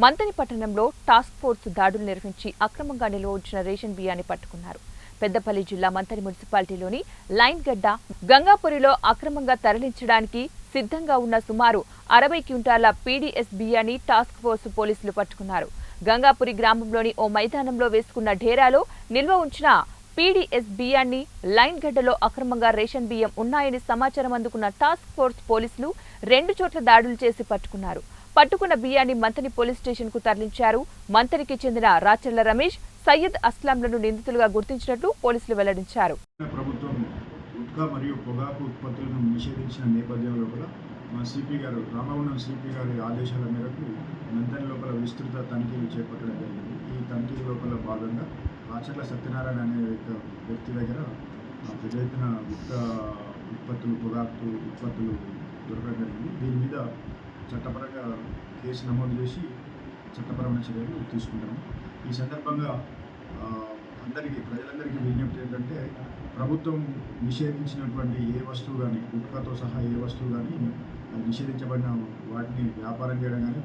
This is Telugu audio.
మంతని పట్టణంలో టాస్క్ ఫోర్స్ దాడులు నిర్వహించి అక్రమంగా నిల్వ ఉంచిన రేషన్ బియ్యాన్ని పట్టుకున్నారు. పెద్దపల్లి జిల్లా మంతని మున్సిపాలిటీలోని లైన్ గడ్డ గంగాపురిలో అక్రమంగా తరలించడానికి సిద్ధంగా ఉన్న సుమారు అరవై క్వింటాల పీడీఎస్ బియ్యాన్ని టాస్క్ ఫోర్స్ పోలీసులు పట్టుకున్నారు. గంగాపురి గ్రామంలోని ఓ మైదానంలో వేసుకున్న ఢేరాలో నిల్వ ఉంచిన పీడీఎస్ బియ్యాన్ని లైన్ గడ్డలో అక్రమంగా రేషన్ బియ్యం ఉన్నాయని సమాచారం అందుకున్న టాస్క్ ఫోర్స్ పోలీసులు రెండు చోట్ల దాడులు చేసి పట్టుకున్నారు. పట్టుకున్న బియ్యాన్ని మంతని పోలీస్ స్టేషన్కు తరలించారు. మంతనికి చెందిన రాచర్ల రమేష్ సయ్యద్ అస్లాంలను నిందితులుగా గుర్తించినట్లు పోలీసులు వెల్లడించారు. ప్రభుత్వం గుట్కా మరియు పొగాకు ఉత్పత్తులను నిషేధించిన నేపథ్యంలో కూడా మా సిపి గారు రామగుండం సిపి గారి ఆదేశాల మేరకు మెంతని లోపల విస్తృత తనిఖీలు చేపట్టడం జరిగింది. ఈ తనిఖీ లోపల భాగంగా ఆచర్ల సత్యనారాయణ అనే వ్యక్తి దగ్గర ఆ, పెద్ద ఎత్తున గుట్కా ఉత్పత్తులు పొగాకు ఉత్పత్తులు దొరకడం జరిగింది. దీని మీద చట్టపరంగా కేసు నమోదు చేసి చట్టపరమైన చర్యలు తీసుకుంటాము. ఈ సందర్భంగా అందరికీ ప్రజలందరికీ విజ్ఞప్తి ఏంటంటే ప్రభుత్వం నిషేధించినటువంటి ఏ వస్తువు కానీ గుట్కాతో సహా ఏ వస్తువు కానీ అది నిషేధించబడిన వాటిని వ్యాపారం చేయడం కానీ